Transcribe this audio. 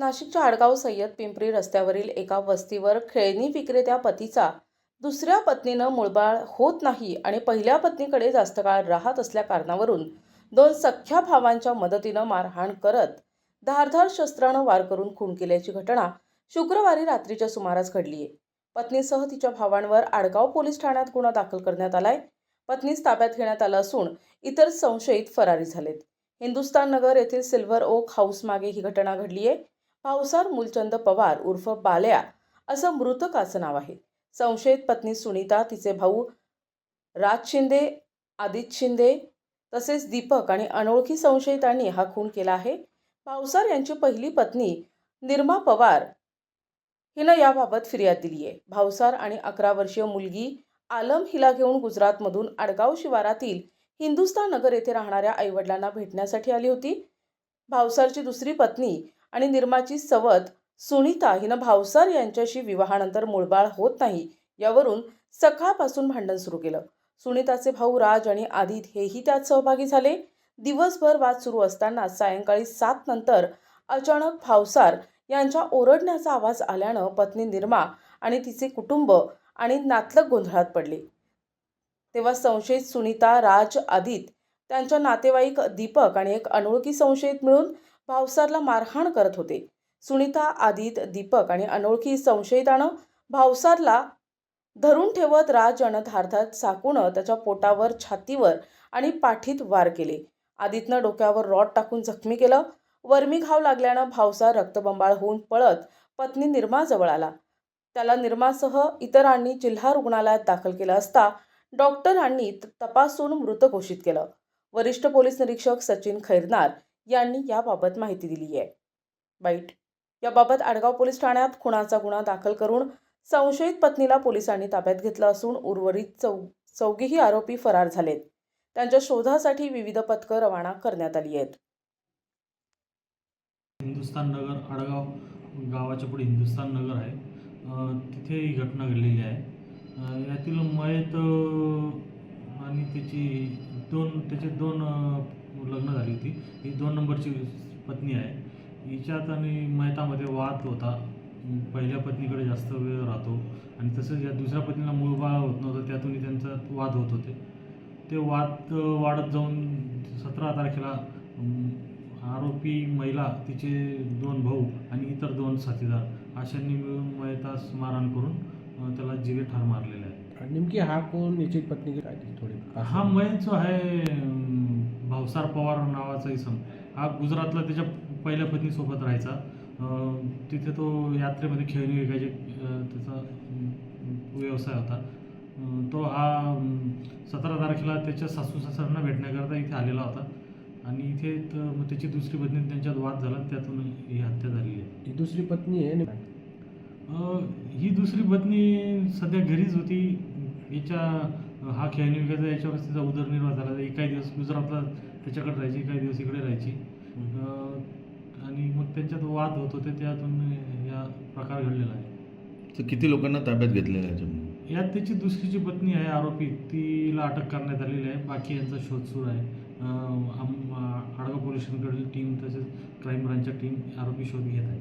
नाशिकच्या आडगाव सय्यद पिंपरी रस्त्यावरील एका वस्तीवर खेळणी विक्रेत्या पतीचा दुसऱ्या पत्नीनं मुळबाळ होत नाही आणि पहिल्या पत्नीकडे जास्त काळ राहत असल्या कारणावरून दोन सख्ख्या भावांच्या मदतीनं मारहाण करत धारधार शस्त्रानं वार करून खून केल्याची घटना शुक्रवारी रात्रीच्या सुमारास घडली आहे. पत्नीसह तिच्या भावांवर आडगाव पोलीस ठाण्यात गुन्हा दाखल करण्यात आलाय. पत्नीस ताब्यात घेण्यात आलं असून इतर संशयित फरारी झालेत. हिंदुस्तान नगर येथील सिल्व्हर ओक हाऊस मागे ही घटना घडली आहे. भावसार मूलचंद पवार उर्फ बाल्या असं मृतकाचं नाव आहे. संशयित पत्नी सुनीता तिचे भाऊ राज शिंदे आदित्य शिंदे तसेच दीपक आणि अनोळखी संशयितांनी हा खून केला आहे. भावसार यांची पहिली पत्नी निर्मा पवार हिनं याबाबत फिर्याद दिली आहे भावसार आणि अकरा वर्षीय मुलगी आलम हिला घेऊन गुजरातमधून आडगाव शिवारातील हिंदुस्तान नगर येथे राहणाऱ्या आईवडिलांना भेटण्यासाठी आली होती. भावसारची दुसरी पत्नी आणि निर्माची सवत सुनीता हिनं भावसार यांच्याशी विवाहानंतर मुळबाळ होत नाही यावरून सकाळपासून भांडण सुरू केलं. सुनीताचे भाऊ राज आणि आदित हेही त्यात सहभागी झाले. दिवसभर वाद सुरू असताना सायंकाळी सात नंतर अचानक भावसार यांच्या ओरडण्याचा आवाज आल्यानं पत्नी निर्मा आणि तिचे कुटुंब आणि नातलग गोंधळात पडले. तेव्हा संशयित सुनीता राज आदित त्यांच्या नातेवाईक दीपक आणि एक अनोळखी संशयित मिळून भावसारला मारहाण करत होते. सुनीता आदित दीपक आणि अनोळखी संशयितानं भावसारला धरून ठेवत राज यानं साकूनं त्याच्या पोटावर छातीवर आणि पाठीत वार केले. आदितनं डोक्यावर रॉड टाकून जखमी केलं. वर्मी घाव लागल्यानं भावसार रक्तबंबाळ होऊन पळत पत्नी निर्माजवळ आला. त्याला निर्मासह इतरांनी जिल्हा रुग्णालयात दाखल केलं असता डॉक्टरांनी त- तपासून मृत घोषित केलं. वरिष्ठ पोलीस निरीक्षक सचिन खैरनार यांनी याबाबत माहिती दिली आहे. बाईट याबाबत आडगाव पोलीस ठाण्यात खुनाचा गुन्हा दाखल करून संशयित पत्नीला पोलिसांनी ताब्यात घेतलं असून उर्वरित चौ चौघीही आरोपी फरार झालेत. त्यांच्या शोधासाठी विविध पथकं रवाना करण्यात आली आहेत. हिंदुस्थान नगर आडगाव गावाच्या पुढे हिंदुस्थान नगर आहे. तिथे ही घटना घडलेली आहे. यातील मयत आणि त्याची दोन त्याचे दोन लग्न झाली होती. ही दोन नंबरची पत्नी आहे. हिच्यात आणि मयतामध्ये वाद होता. पहिल्या पत्नीकडे जास्त वेळ राहतो. आणि तसंच या दुसऱ्या पत्नीला मूळबाळ होत नव्हतं. त्यातूनही त्यांचा वाद होत होते. ते वाद वाढत जाऊन सतरा तारखेला आरोपी महिला तिचे दोन भाऊ आणि इतर दोन साथीदार अशांनी मिळून मयतास मारहाण करून त्याला जीवे ठार मारलेले आहे. आणि नेमकी हा कोण? याची पत्नी काय थोडी हा मयत जो आहे भावसार पवार नावाचा इसम हा गुजरातला त्याच्या पहिल्या पत्नीसोबत राहायचा. तिथे तो यात्रेमध्ये खेळणी विकायचे त्याचा व्यवसाय होता. तो हा सतरा तारखेला त्याच्या सासू सासऱ्यांना भेटण्याकरता इथे आलेला होता. आणि इथे मग त्याची दुसरी पत्नी त्यांच्यात वाद झाला त्यातून ही हत्या झालेली आहे. ही दुसरी पत्नी आहे ही दुसरी पत्नी सध्या घरीच होती. याच्या हा खेळणी विकायचा याच्यावरच तिचा उदरनिर्वाह झाला. काही काही दिवस गुजरातला त्याच्याकडे राहायची काही दिवस इकडे राहायची. आणि मग त्यांच्यात वाद होत होते त्यातून या प्रकार घडलेला आहे. तर किती लोकांना ताब्यात घेतलेलं आहे यात त्याची दुसरी जी पत्नी आहे आरोपी. तिला अटक करण्यात आलेली आहे. बाकी यांचा शोध सुरू आहे. आडगाव पोलीस स्टेशनकडील टीम तसेच क्राईम ब्रांचच्या टीम आरोपी शोध घेत आहे.